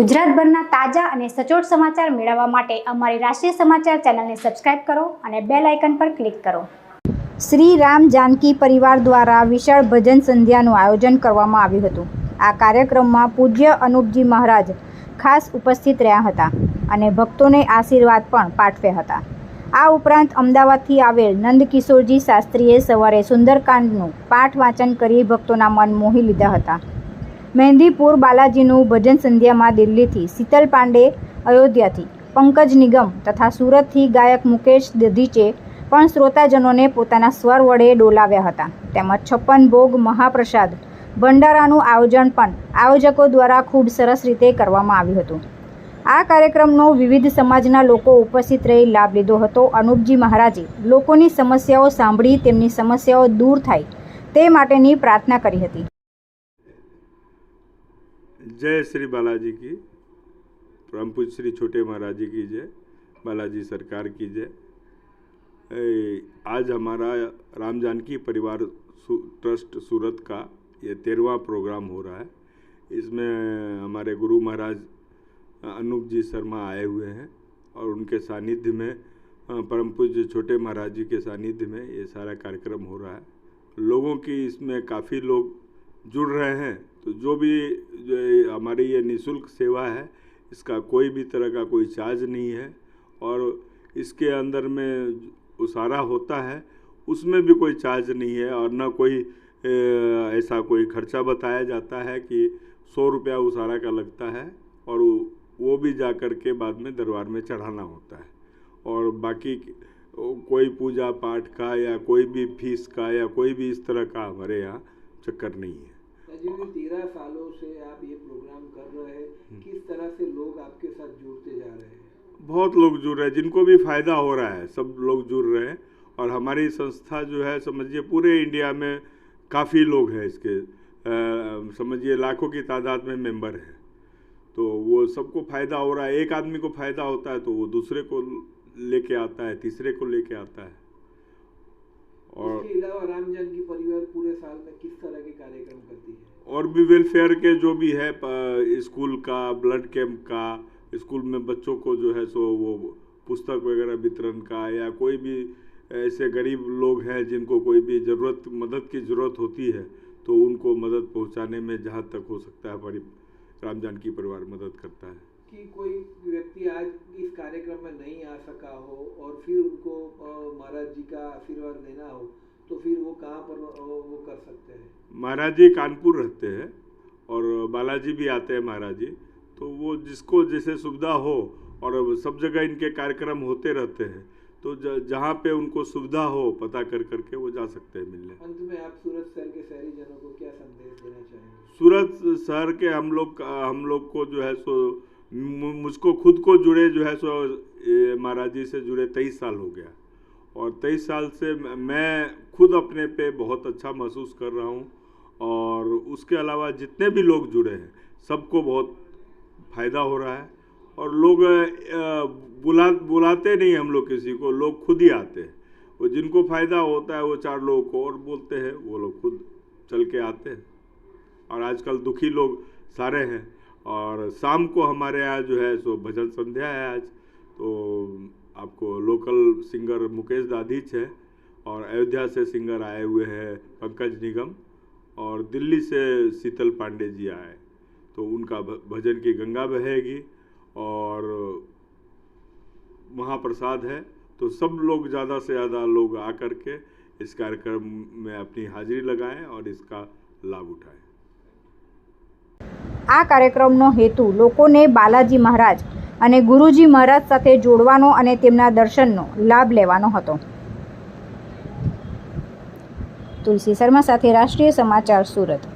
ગુજરાતભરના તાજા અને સચોટ સમાચાર મેળવવા માટે અમારી રાષ્ટ્રીય સમાચાર ચેનલને સબસ્ક્રાઇબ કરો અને બેલ આઇકન પર ક્લિક કરો. શ્રી રામ જાનકી પરિવાર દ્વારા વિશાળ ભજન સંધ્યાનું આયોજન કરવામાં આવ્યું હતું. આ કાર્યક્રમમાં પૂજ્ય અનુપજી મહારાજ ખાસ ઉપસ્થિત રહ્યા હતા અને ભક્તોને આશીર્વાદ પણ પાઠવ્યા હતા. આ ઉપરાંત અમદાવાદથી આવેલ નંદકિશોરજી શાસ્ત્રીએ સવારે સુંદરકાંડનું પાઠ વાંચન કરી ભક્તોના મન મોહી લીધા હતા. મહેંદીપુર બાલાજીનું ભજન સંધ્યામાં દિલ્હીથી શીતલ પાંડે અયોધ્યાથી, પંકજ નિગમ તથા સુરતથી ગાયક મુકેશ દધીચે પણ શ્રોતાજનોને પોતાના સ્વર વડે ડોલાવ્યા હતા. તેમજ છપ્પન ભોગ મહાપ્રસાદ ભંડારાનું આયોજન પણ આયોજકો દ્વારા ખૂબ સરસ રીતે કરવામાં આવ્યું હતું. આ કાર્યક્રમનો વિવિધ સમાજના લોકો ઉપસ્થિત રહી લાભ લીધો હતો. અનુપજી મહારાજે લોકોની સમસ્યાઓ સાંભળી તેમની સમસ્યાઓ દૂર થાય તે માટેની પ્રાર્થના કરી હતી. जय श्री बालाजी की। परम पूज्य श्री छोटे महाराज जी की जय, बालाजी सरकार की जय। आज हमारा राम जानकी परिवार ट्रस्ट सूरत का ये तेरहवा प्रोग्राम हो रहा है। इसमें हमारे गुरु महाराज अनूप जी शर्मा आए हुए हैं और उनके सानिध्य में परम पूज्य छोटे महाराज जी के सानिध्य में ये सारा कार्यक्रम हो रहा है। लोगों की इसमें काफ़ी लोग जुड़ रहे हैं। तो जो भी, जो हमारी ये निशुल्क सेवा है, इसका कोई भी तरह का कोई चार्ज नहीं है और इसके अंदर में उसारा होता है, उसमें भी कोई चार्ज नहीं है और न कोई ऐसा कोई खर्चा बताया जाता है कि सौ रुपया उसारा का लगता है और वो- भी जा कर के बाद में दरबार में चढ़ाना होता है। और बाकी कोई पूजा पाठ का या कोई भी फ़ीस का या कोई भी इस तरह का हमारे यहाँ चक्कर नहीं है। जी तेरह सालों से आप ये प्रोग्राम कर रहे हैं किस तरह से लोग आपके साथ जुड़ते जा रहे हैं? बहुत लोग जुड़ रहे हैं जिनको भी फ़ायदा हो रहा है सब लोग जुड़ रहे हैं। और हमारी संस्था जो है समझिए पूरे इंडिया में काफ़ी लोग हैं इसके समझिए लाखों की तादाद में मेंबर हैं। तो वो सबको फ़ायदा हो रहा है एक आदमी को फ़ायदा होता है तो वो दूसरे को लेके आता है तीसरे को लेके आता है। और इसके अलावा राम जानकी परिवार पूरे साल में किस तरह के कार्यक्रम करती है? और भी वेलफेयर के जो भी है स्कूल का ब्लड कैंप का स्कूल में बच्चों को जो है सो वो पुस्तक वगैरह वितरण का या कोई भी ऐसे गरीब लोग हैं जिनको कोई भी ज़रूरत, मदद की ज़रूरत होती है तो उनको मदद पहुँचाने में जहाँ तक हो सकता है हमारी राम जानकी परिवार मदद करता है। कि कोई व्यक्ति आज इस कार्यक्रम में नहीं आ सका हो और फिर उनको महाराज जी का आशीर्वाद लेना हो तो फिर वो कहाँ पर वो कर सकते हैं? महाराज जी कानपुर रहते हैं और बालाजी भी आते हैं महाराज। जी तो वो जिसको जैसे सुविधा हो और सब जगह इनके कार्यक्रम होते रहते हैं तो जहाँ पे उनको सुविधा हो पता कर करके वो जा सकते हैं मिलने। अंत में आप सूरत शहर के शहरी जनों को क्या संदेश देना चाहेंगे? सूरत शहर के हम लोग हम लोग को जो है सो मुझको खुद को जुड़े जो है सो महाराज जी से जुड़े तेईस साल हो गया। और तेईस साल से मैं- खुद अपने पे बहुत अच्छा महसूस कर रहा हूँ और उसके अलावा जितने भी लोग जुड़े हैं, सबको बहुत फ़ायदा हो रहा है। और लोग बुला, बुलाते नहीं हम लोग किसी को, लोग खुद ही आते हैं। वो जिनको फ़ायदा होता है वो चार लोगों को और बोलते हैं, वो लोग खुद चल के आते हैं। और आजकल दुखी लोग सारे हैं। और शाम को हमारे यहाँ जो है सो भजन संध्या है आज तो आपको लोकल सिंगर मुकेश दाधीच है और अयोध्या से सिंगर आए हुए हैं पंकज निगम और दिल्ली से शीतल पांडे जी आए तो उनका भ- भजन की गंगा बहेगी और महाप्रसाद है तो सब लोग ज़्यादा से ज़्यादा लोग आकर के इस कार्यक्रम में अपनी हाजिरी लगाएं और इसका लाभ उठाएं આ કાર્યક્રમનો હેતુ લોકોને બાલાજી મહારાજ અને ગુરુજી મહારાજ સાથે જોડવાનો અને તેમના દર્શનનો લાભ લેવાનો હતો. તુલસી શર્મા સાથે રાષ્ટ્રીય સમાચાર સુરત.